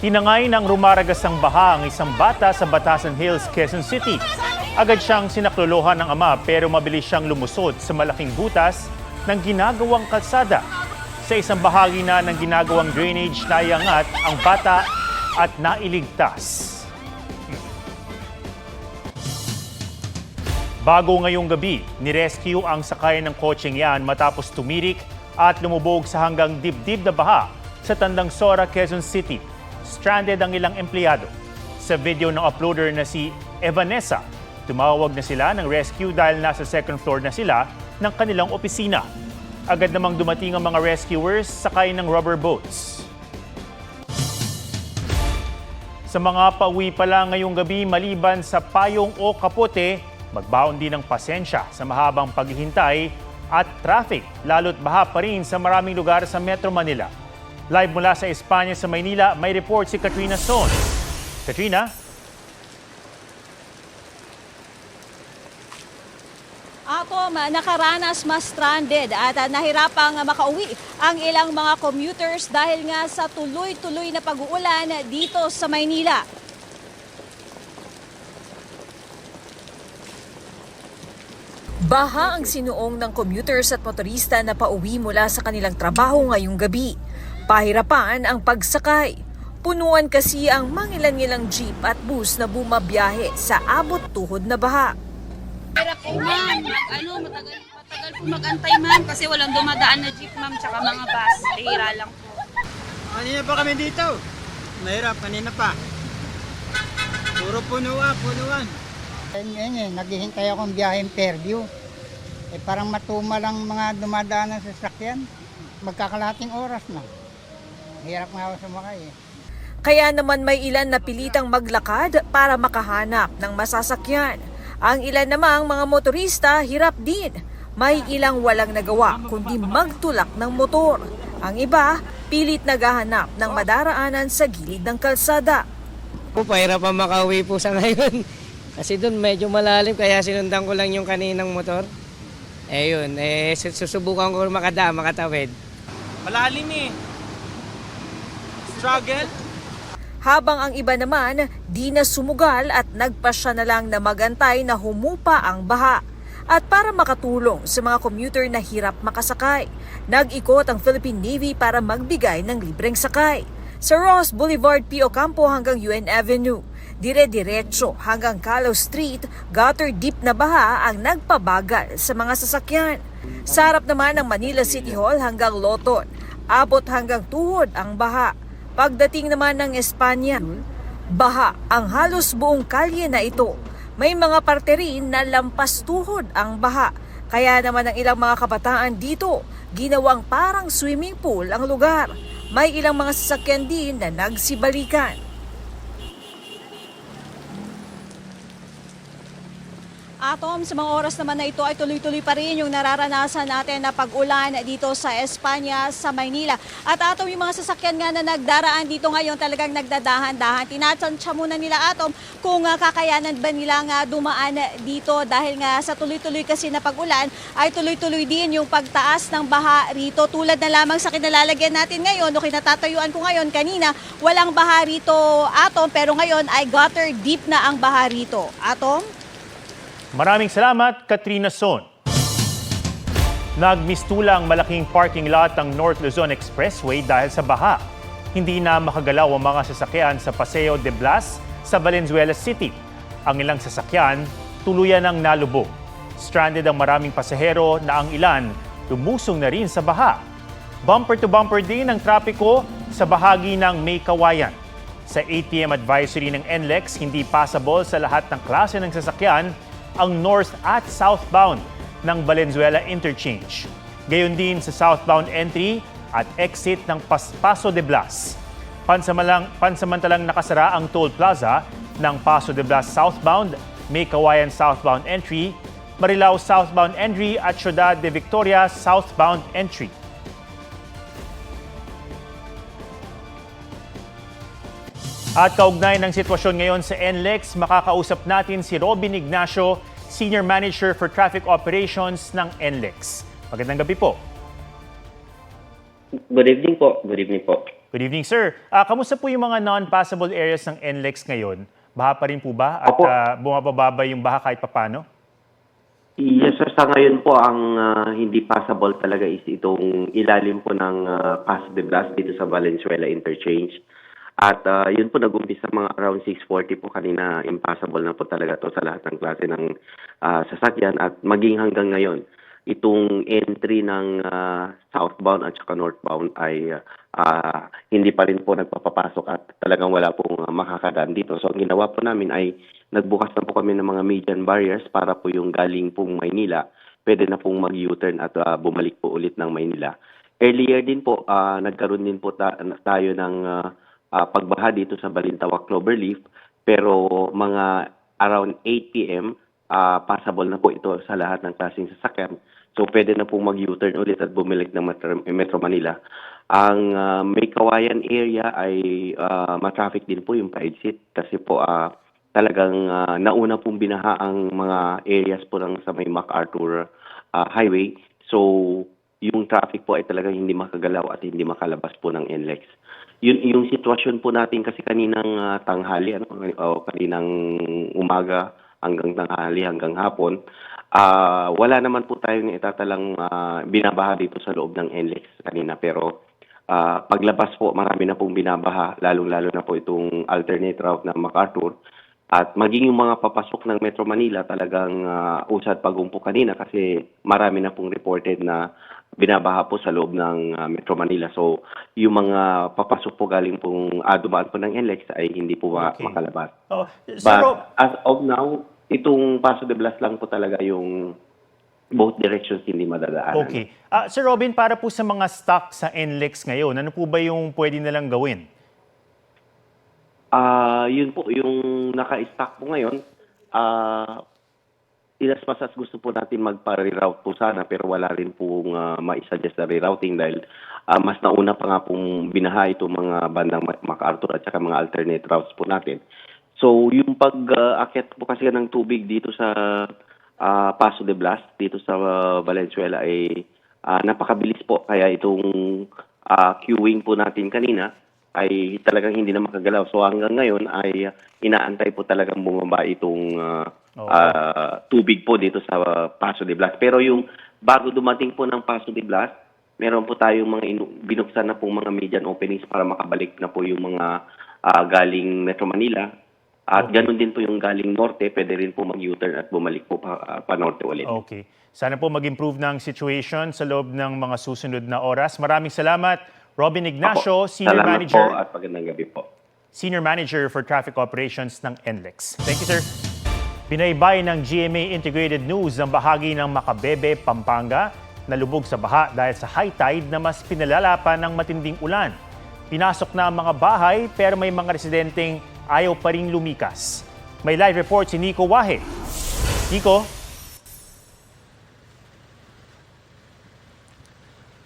Tinangay ng rumaragasang baha ang isang bata sa Batasan Hills, Quezon City. Agad siyang sinaklolohan ng ama pero mabilis siyang lumusot sa malaking butas ng ginagawang kalsada. Sa isang bahagi na ng ginagawang drainage, naiangat ang bata at nailigtas. Bago ngayong gabi, nirescue ang sakay ng kotseng yan matapos tumirik at lumubog sa hanggang dibdib na baha sa Tandang Sora, Quezon City. Stranded ang ilang empleyado. Sa video ng uploader na si Evanessa, tumawag na sila ng rescue dahil nasa second floor na sila ng kanilang opisina. Agad namang dumating ang mga rescuers sakay ng rubber boats. Sa mga pauwi pa lang ngayong gabi maliban sa payong o kapote, magbaon din ng pasensya sa mahabang paghihintay at traffic, lalo't baha pa rin sa maraming lugar sa Metro Manila. Live mula sa Espanya sa Maynila, may report si Katrina Son. Katrina? Atom, nakaranas mas stranded at ah, nahirapang makauwi ang ilang mga commuters dahil nga sa tuloy-tuloy na pag-uulan dito sa Maynila. Baha ang sinuong ng commuters at motorista na pauwi mula sa kanilang trabaho ngayong gabi. Pahirapan ang pagsakay. Punuan kasi ang mangilan-ngilang jeep at bus na bumabiyahe sa abot tuhod na baha. Hirap po ma'am, ano, matagal, matagal po mag-antay ma'am kasi walang dumadaan na jeep ma'am tsaka mga bus. Hihira lang po. Kanina pa kami dito. Mahirap, kanina pa. Puro punuan, punuan. Ngayon eh, naghihintay akong biyaheng Fairview. Eh parang matuma lang mga dumadaan ng sasakyan. Magkakalahating oras na. Hirap nga ako sumakay eh. Kaya naman may ilan na pilitang maglakad para makahanap ng masasakyan. Ang ilan namang mga motorista hirap din. May ilang walang nagawa kundi magtulak ng motor. Ang iba, pilit naghahanap ng madaraanan sa gilid ng kalsada. po, pahirapan makauwi po sa ngayon. Kasi doon medyo malalim kaya sinundan ko lang yung kaninang motor. Eh yun, eh sus- susubukan ko makadaan, makatawid. Malalim eh. Struggle. Habang ang iba naman, di na sumugal at nagpasya na lang na magantay na humupa ang baha. At para makatulong sa mga commuter na hirap makasakay, nag-ikot ang Philippine Navy para magbigay ng libreng sakay. Sa Ross Boulevard, P. Ocampo hanggang UN Avenue, dire-diretso hanggang Calo Street, gutter deep na baha ang nagpabagal sa mga sasakyan. Sa harap naman ng Manila City Hall hanggang Loton, abot hanggang tuhod ang baha. Pagdating naman ng Espanya, baha ang halos buong kalye na ito. May mga parte rin na lampas tuhod ang baha. Kaya naman ang ilang mga kabataan dito, ginawang parang swimming pool ang lugar. May ilang mga sasakyan din na nagsibalikan. Atom, sa mga oras naman na ito ay tuloy-tuloy pa rin yung nararanasan natin na pag-ulan dito sa Espanya, sa Maynila. At Atom, yung mga sasakyan nga na nagdaraan dito ngayon talagang nagdadahan-dahan. Tinatansya muna nila Atom kung ah, kakayanan ba nila nga dumaan dito dahil nga sa tuloy-tuloy kasi na pag-ulan ay tuloy-tuloy din yung pagtaas ng baha rito. Tulad na lamang sa kinalalagyan natin ngayon o kinatatayuan ko ngayon kanina, walang baha rito Atom pero ngayon ay gutter deep na ang baha rito. Atom? Maraming salamat, Katrina Son. Nagmistulang malaking parking lot ang North Luzon Expressway dahil sa baha. Hindi na makagalaw ang mga sasakyan sa Paseo de Blas sa Valenzuela City. Ang ilang sasakyan tuluyan ng nalubog. Stranded ang maraming pasahero na ang ilan lumusong na rin sa baha. Bumper to bumper din ang trapiko sa bahagi ng May Kawayan. Sa 8pm advisory ng NLEX, hindi passable sa lahat ng klase ng sasakyan ang north at southbound ng Valenzuela Interchange. Gayon din sa southbound entry at exit ng Pas- Paso de Blas. Pansamalang, pansamantalang nakasara ang toll plaza ng Paso de Blas southbound, May Kawayan southbound entry, Marilao southbound entry at Ciudad de Victoria southbound entry. At kaugnay ng sitwasyon ngayon sa NLEX, makakausap natin si Robin Ignacio, Senior Manager for Traffic Operations ng NLEX. Magandang gabi po. Good evening po. Good evening po. Good evening, sir. Ah, kamusta po yung mga non-passable areas ng NLEX ngayon? Baha pa rin po ba? At Opo. ah, bumababa yung baha kahit papano? Yes, sir. Sa ngayon po, ang ah, hindi passable talaga is itong ilalim po ng uh, Paso de Blas dito sa Valenzuela Interchange. At ah, yun po nag-umpisa mga around 6.40 po kanina, impassable na po talaga to sa lahat ng klase ng ah, sasakyan. At maging hanggang ngayon, itong entry ng ah, southbound at saka northbound ay ah, hindi pa rin po nagpapapasok at talagang wala pong ah, makakadaan dito. So ang ginawa po namin ay nagbukas na po kami ng mga median barriers para po yung galing pong Maynila, pwede na pong mag-U-turn at ah, bumalik po ulit ng Maynila. Earlier din po, ah, nagkaroon din po ta- tayo ng ah, ah, pagbaha dito sa Balintawak Cloverleaf, pero mga around 8 p.m., ah, passable na po ito sa lahat ng klaseng sasakyan. So pwede na pong mag-U-turn ulit at bumalik ng Metro, Manila. Ang ah, may kawayan area ay ah, ma-traffic din po yung pa-exit kasi po ah, talagang ah, nauna pong binaha ang mga areas po ng sa may MacArthur ah, Highway. So yung traffic po ay talagang hindi makagalaw at hindi makalabas po ng NLEX. Yun yung sitwasyon po natin kasi kaninang ah, tanghali ano o kaninang umaga hanggang tanghali hanggang hapon ah wala naman po tayong itatalang ah, binabaha dito sa loob ng NLEX kanina. Pero ah, paglabas po marami na pong binabaha. Lalong-lalo na po itong alternate route ng MacArthur. At maging yung mga papasok ng Metro Manila talagang ah, usad pagumpo kanina kasi marami na pong reported na binabaha po sa loob ng ah, Metro Manila. So, yung mga papasok po galing pong ah, dumaan po ng NLEX ay hindi po Okay. makalabas. Oh, But Rob, as of now, itong Paso de Blas lang po talaga yung both directions hindi madadaanan. okay. Ah, Sir Robin, para po sa mga stock sa NLEX ngayon, ano po ba yung pwede nilang gawin? Ah, yun po yung naka-stack po ngayon. Ah, ilas pasas gusto po natin magpa-reroute po sana pero wala rin pong uh, maisuggest na rerouting dahil ah, mas nauna pa nga pong binaha itong mga bandang Ma- MacArthur at saka mga alternate routes po natin. So yung pag-akyat po kasi ng tubig dito sa ah, Paso de Blas, dito sa ah, Valenzuela ay ah, napakabilis po kaya itong ah, queuing po natin kanina ay talagang hindi na makagalaw. So hanggang ngayon ay inaantay po talagang bumaba itong ah, Oo. ah, tubig po dito sa ah, Paso de Blas. Pero yung bago dumating po ng Paso de Blas, meron po tayong mga inu- binuksan na pong mga median openings para makabalik na po yung mga ah, galing Metro Manila. At Okay. ganun din po yung galing norte, pwede rin po mag-U-turn at bumalik po pa, ah, pa norte ulit. Okay. Sana po mag-improve ng situation sa loob ng mga susunod na oras. Maraming salamat, Robin Ignacio, Apo, Senior Salamat Manager, po at magandang gabi po. Senior Manager for Traffic Operations ng NLEX. Thank you, sir. Binaybay ng GMA Integrated News ang bahagi ng Makabebe, Pampanga na lubog sa baha dahil sa high tide na mas pinalala pa ng matinding ulan. Pinasok na ang mga bahay pero may mga residenteng ayaw pa rin lumikas. May live report si Nico Wahe. Nico,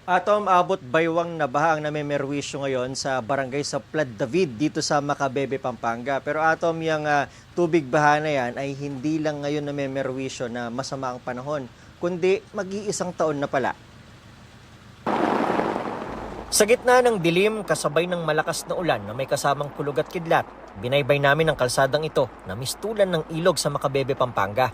Atom, abot baywang na baha ang namemerwisyo ngayon sa barangay sa Plad David dito sa Macabebe, Pampanga. Pero Atom, yung ah, tubig baha na yan ay hindi lang ngayon namemerwisyo na masama ang panahon, kundi mag-iisang taon na pala. Sa gitna ng dilim, kasabay ng malakas na ulan na may kasamang kulog at kidlat, binaybay namin ang kalsadang ito na mistulan ng ilog sa Macabebe, Pampanga.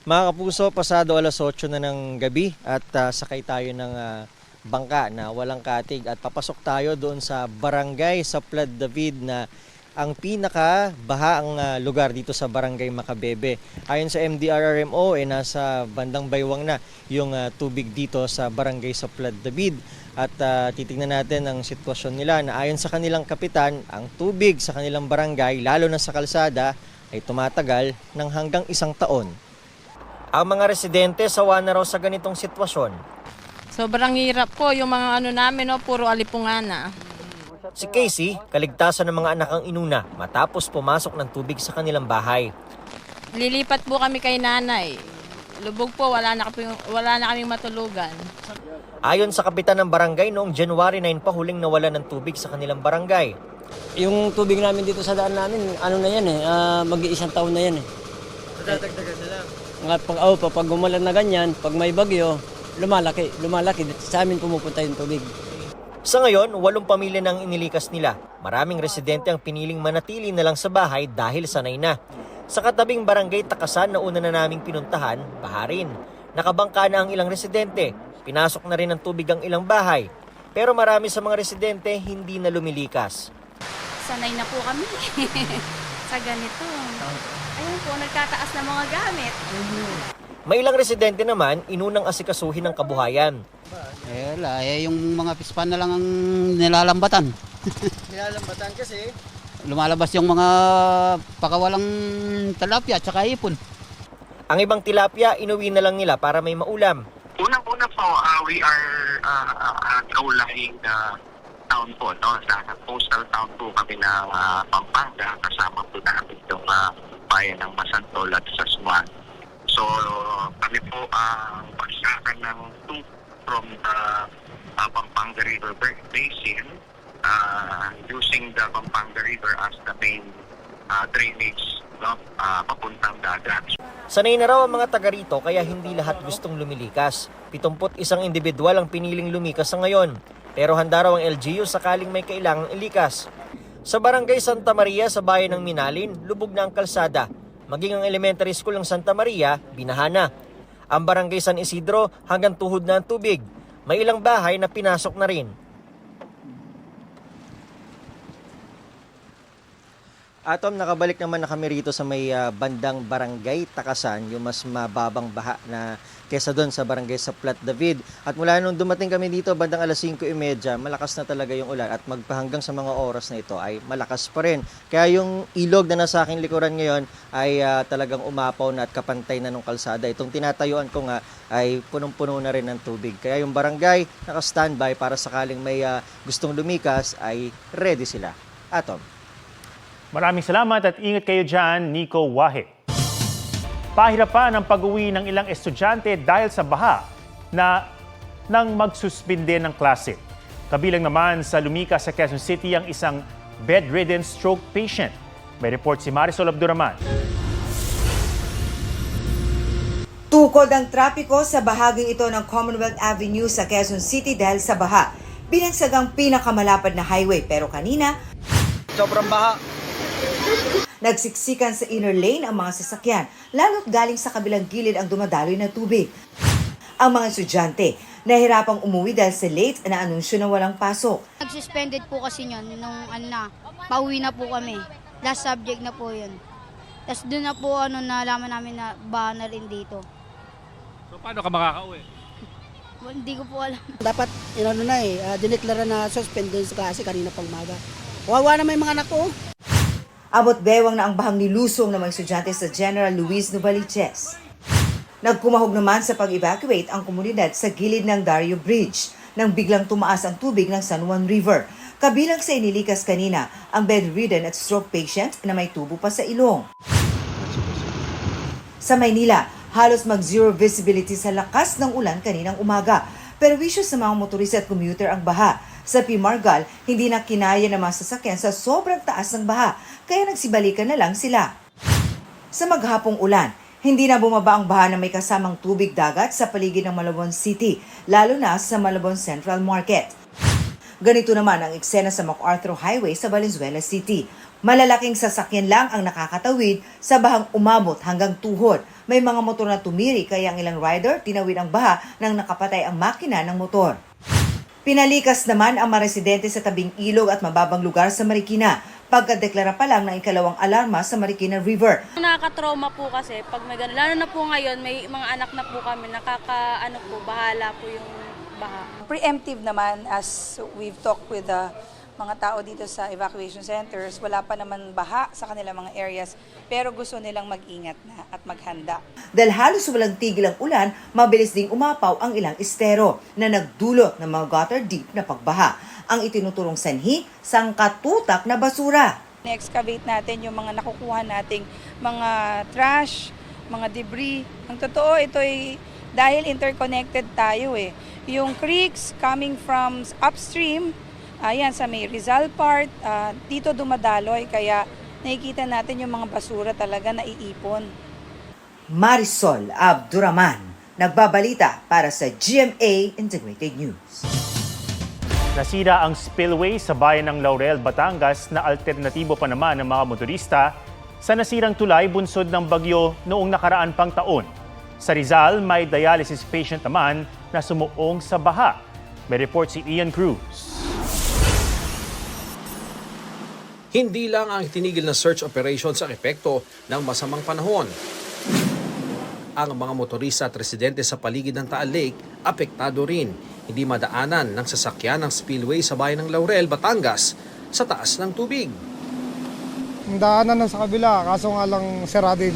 Mga kapuso, pasado alas 8 na ng gabi at ah, sakay tayo ng ah, bangka na walang katig at papasok tayo doon sa barangay sa Plad David na ang pinaka bahaang ah, lugar dito sa barangay Macabebe. Ayon sa MDRRMO, eh, nasa bandang baywang na yung ah, tubig dito sa barangay sa Plad David. At ah, titingnan natin ang sitwasyon nila na ayon sa kanilang kapitan, ang tubig sa kanilang barangay, lalo na sa kalsada, ay tumatagal ng hanggang isang taon. Ang mga residente sawa na raw sa ganitong sitwasyon. Sobrang hirap po yung mga ano namin, no, puro alipungan na. Si Casey, kaligtasan ng mga anak ang inuna matapos pumasok ng tubig sa kanilang bahay. Lilipat po kami kay nanay. Lubog po, wala na, kami, wala na kaming matulugan. Ayon sa kapitan ng barangay, noong January 9 pa huling nawala ng tubig sa kanilang barangay. Yung tubig namin dito sa daan namin, ano na yan eh, ah, mag-iisang taon na yan eh. Dadagdagan na lang. Nga, pag, oh, pag umulan na ganyan, pag may bagyo, lumalaki, lumalaki. Sa amin pumupunta yung tubig. Sa ngayon, walong pamilya nang inilikas nila. Maraming residente ang piniling manatili na lang sa bahay dahil sanay na. Sa katabing barangay Takasan na una na naming pinuntahan, baha rin. Nakabangka na ang ilang residente. Pinasok na rin ng tubig ang ilang bahay. Pero marami sa mga residente hindi na lumilikas. Sanay na po kami sa ganito. Ayun po, nagtataas na mga gamit. May ilang residente naman inunang asikasuhin ng kabuhayan. Eh, wala. Eh, yung mga pispan na lang ang nilalambatan. Nilalambatan kasi. Lumalabas yung mga pakawalang talapia at saka ipon. Ang ibang tilapia, inuwi na lang nila para may maulam. Unang-una po, uh, we are uh, uh, kaulahing uh, town po, no? Sa coastal town po kami ng uh, Pampanga, kasama po namin itong uh, bayan ng Masantol at Saswan. So, kami po ang pagsakan ng two from the uh, Pampanga River Basin uh, using the Pampanga River as the main uh, drainage no? uh, papuntang dagat. Sanay na raw ang mga taga rito kaya hindi lahat gustong lumilikas. 71 individual ang piniling lumikas sa ngayon. Pero handa raw ang LGU sakaling may kailangang ilikas. Sa barangay Santa Maria sa bayan ng Minalin, lubog na ang kalsada. Maging ang elementary school ng Santa Maria, binahana. Ang barangay San Isidro hanggang tuhod na ang tubig. May ilang bahay na pinasok na rin. Atom, nakabalik naman na kami rito sa may ah, bandang barangay Takasan, yung mas mababang baha na kesa doon sa barangay sa Plat David. At mula nung dumating kami dito, bandang alas 5.30, malakas na talaga yung ulan. At magpahanggang sa mga oras na ito ay malakas pa rin. Kaya yung ilog na nasa aking likuran ngayon ay ah, talagang umapaw na at kapantay na nung kalsada. Itong tinatayuan ko nga ay punong-puno na rin ng tubig. Kaya yung barangay naka-standby para sakaling may ah, gustong lumikas ay ready sila. Atom. Maraming salamat at ingat kayo dyan, Nico Wahe. Pahirapan ang pag-uwi ng ilang estudyante dahil sa baha na nang magsuspinde ng klase. Kabilang naman sa lumika sa Quezon City ang isang bedridden stroke patient. May report si Marisol Abduraman. Tukod ang trapiko sa bahaging ito ng Commonwealth Avenue sa Quezon City dahil sa baha. Binagsag ang pinakamalapad na highway pero kanina Sobrang baha. Nagsiksikan sa inner lane ang mga sasakyan lalo't galing sa kabilang gilid ang dumadaloy na tubig. Ang mga estudyante nahirapang umuwi dahil sa late na anunsyo na walang pasok. Nag-suspended po kasi yun nung ano na, pauwi na po kami. Last subject na po yun. Tapos doon na po ano, nalaman namin na baha na rin dito. So paano ka makakauwi? Hindi ko po alam. Dapat, inano na eh, uh, dineklara na suspended sa klase kanina pang maga. Wawa na may mga anak ko. Abot bewang na ang bahang nilusong ng mga estudyante sa General Luis Novaliches. Nagkumahog naman sa pag-evacuate ang komunidad sa gilid ng Dario Bridge nang biglang tumaas ang tubig ng San Juan River. Kabilang sa inilikas kanina ang bedridden at stroke patient na may tubo pa sa ilong. Sa Maynila, halos mag-zero visibility sa lakas ng ulan kaninang umaga. Pero wisyo sa mga motorista at commuter ang baha. Sa Pimargal, hindi na kinaya ng mga sasakyan sa sobrang taas ng baha, kaya nagsibalikan na lang sila. Sa maghapong ulan, hindi na bumaba ang baha na may kasamang tubig dagat sa paligid ng Malabon City, lalo na sa Malabon Central Market. Ganito naman ang eksena sa MacArthur Highway sa Valenzuela City. Malalaking sasakyan lang ang nakakatawid sa bahang umabot hanggang tuhod. May mga motor na tumiri kaya ang ilang rider tinawid ang baha nang nakapatay ang makina ng motor. Pinalikas naman ang mga residente sa tabing ilog at mababang lugar sa Marikina pagkadeklara pa lang ng ikalawang alarma sa Marikina River. Nakaka-trauma po kasi pag may ganun. Lalo na po ngayon, may mga anak na po kami, nakaka, ano po, bahala po yung baha. Preemptive naman as we've talked with the mga tao dito sa evacuation centers, wala pa naman baha sa kanilang mga areas, pero gusto nilang mag-ingat na at maghanda. Dahil halos walang tigil ang ulan, mabilis ding umapaw ang ilang estero na nagdulot ng mga gutter deep na pagbaha. Ang itinuturong sanhi, sangkatutak na basura. Na-excavate natin yung mga nakukuha nating mga trash, mga debris. Ang totoo, ito ay dahil interconnected tayo eh. Yung creeks coming from upstream, ayan sa may Rizal part, ah, dito dumadaloy kaya nakikita natin yung mga basura talaga na iipon. Marisol Abduraman, nagbabalita para sa GMA Integrated News. Nasira ang spillway sa bayan ng Laurel, Batangas na alternatibo pa naman ng mga motorista sa nasirang tulay bunsod ng bagyo noong nakaraan pang taon. Sa Rizal, may dialysis patient naman na sumuong sa baha. May report si Ian Cruz. Hindi lang ang tinigil na search operation sa epekto ng masamang panahon. Ang mga motorista at residente sa paligid ng Taal Lake apektado rin. Hindi madaanan ng sasakyan ng spillway sa bayan ng Laurel, Batangas sa taas ng tubig. Ang daanan na sa kabila, kaso nga lang sira din.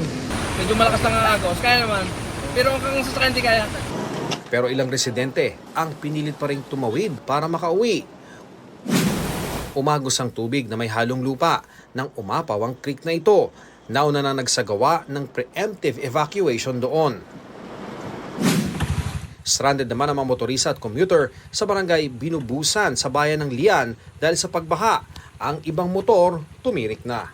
Medyo malakas lang ang agos, kaya naman. Pero kung sasakyan di kaya. Pero ilang residente ang pinilit pa rin tumawid para makauwi. Umagos ang tubig na may halong lupa nang umapaw ang creek na ito. Nauna na nagsagawa ng preemptive evacuation doon. Stranded naman ang mga motorista at commuter sa barangay Binubusan sa bayan ng Lian dahil sa pagbaha. Ang ibang motor tumirik na.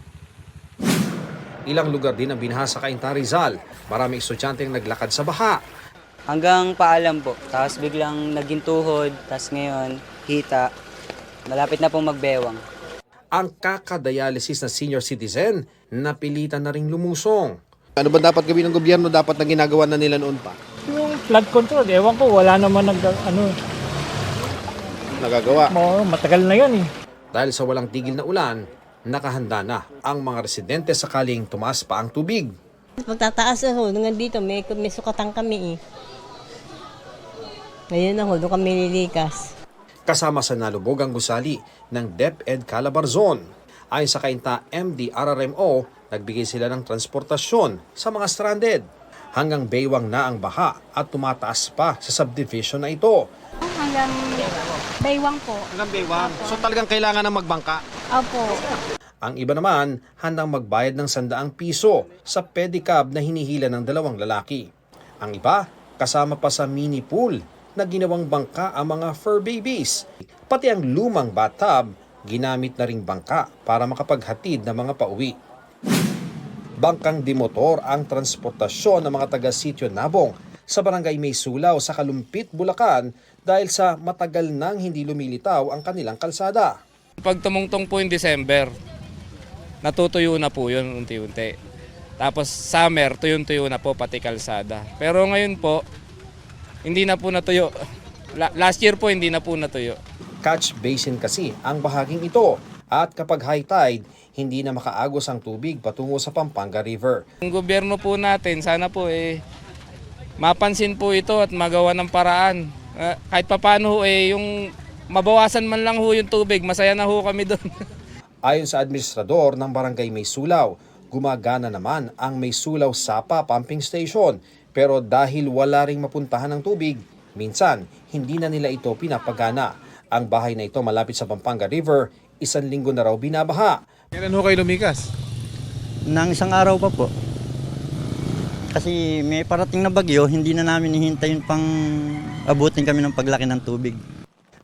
Ilang lugar din ang binaha sa Cainta Rizal. Maraming estudyante ang naglakad sa baha. Hanggang paalam po. Tapos biglang naging tuhod. Tapos ngayon, hita. Malapit na pong magbewang. Ang kakadialysis na senior citizen napilitan na ring lumusong. Ano ba dapat gawin ng gobyerno? Dapat na ginagawa na nila noon pa? Yung flood control, ewan ko, wala naman nag, ano, Nagagawa. mo, matagal na yun eh. Dahil sa walang tigil na ulan, nakahanda na ang mga residente sakaling tumaas pa ang tubig. Pagtataas ako, hanggang dito, may, may sukatan kami eh. Ngayon ako, doon kami lilikas. Kasama sa nalubog ang gusali ng DepEd Calabar Zone. Ayon sa kainta MD RRMO, nagbigay sila ng transportasyon sa mga stranded. Hanggang baywang na ang baha at tumataas pa sa subdivision na ito. Hanggang baywang po. Hanggang baywang. So talagang kailangan ng magbangka. Opo. Ang iba naman, handang magbayad ng sandaang piso sa pedicab na hinihila ng dalawang lalaki. Ang iba, kasama pa sa mini pool na ginawang bangka ang mga fur babies. Pati ang lumang bathtub, ginamit na ring bangka para makapaghatid ng mga pauwi. Bangkang dimotor ang transportasyon ng mga taga-sityo Nabong sa barangay May Sulaw sa Kalumpit, Bulacan dahil sa matagal nang hindi lumilitaw ang kanilang kalsada. Pag tumungtong po yung December, natutuyo na po yun unti-unti. Tapos summer, tuyo-tuyo na po pati kalsada. Pero ngayon po, hindi na po natuyo. La- last year po, hindi na po natuyo. Catch basin kasi ang bahaging ito at kapag high tide, hindi na makaagos ang tubig patungo sa Pampanga River. Ang gobyerno po natin, sana po eh, mapansin po ito at magawa ng paraan. Ah, kahit papano eh, yung mabawasan man lang ho yung tubig, masaya na ho kami doon. Ayon sa administrador ng barangay May Sulaw, gumagana naman ang May Sulaw Sapa Pumping Station. Pero dahil wala ring mapuntahan ng tubig, minsan hindi na nila ito pinapagana. Ang bahay na ito malapit sa Pampanga River, isang linggo na raw binabaha. Kailan ho kayo lumikas? Nang isang araw pa po. Kasi may parating na bagyo, hindi na namin hihintayin pang abutin kami ng paglaki ng tubig.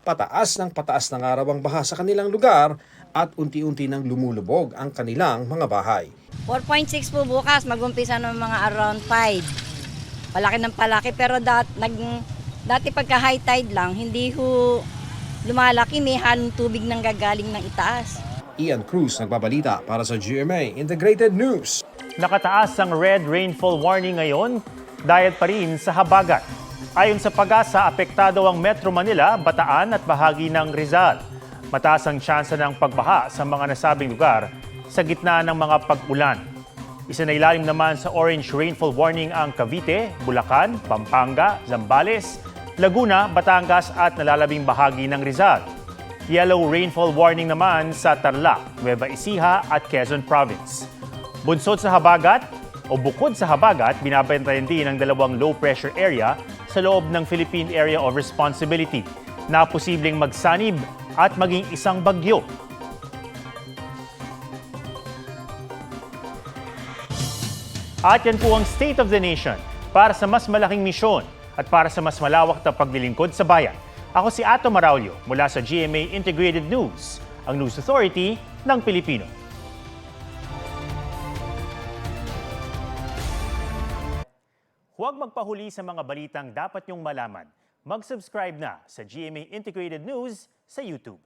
Pataas ng pataas ng araw ang baha sa kanilang lugar at unti-unti nang lumulubog ang kanilang mga bahay. 4.6 po bukas, mag-umpisa ng mga around 5. Palaki ng palaki, pero dat, nag, dati pagka high tide lang, hindi ho lumalaki, may halong tubig nang gagaling ng itaas. Ian Cruz nagbabalita para sa GMA Integrated News. Nakataas ang red rainfall warning ngayon dahil pa rin sa habagat. Ayon sa pag-asa, apektado ang Metro Manila, Bataan at bahagi ng Rizal. Mataas ang tsansa ng pagbaha sa mga nasabing lugar sa gitna ng mga pag-ulan. Isinailalim naman sa orange rainfall warning ang Cavite, Bulacan, Pampanga, Zambales, Laguna, Batangas at nalalabing bahagi ng Rizal. Yellow rainfall warning naman sa Tarlac, Nueva Ecija at Quezon Province. Bunsod sa habagat o bukod sa habagat, binabantayan din ang dalawang low pressure area sa loob ng Philippine Area of Responsibility na posibleng magsanib at maging isang bagyo. At yan po ang State of the Nation para sa mas malaking misyon at para sa mas malawak na paglilingkod sa bayan. Ako si Ato Maraulio mula sa GMA Integrated News, ang News Authority ng Pilipino. Huwag magpahuli sa mga balitang dapat niyong malaman. Mag-subscribe na sa GMA Integrated News sa YouTube.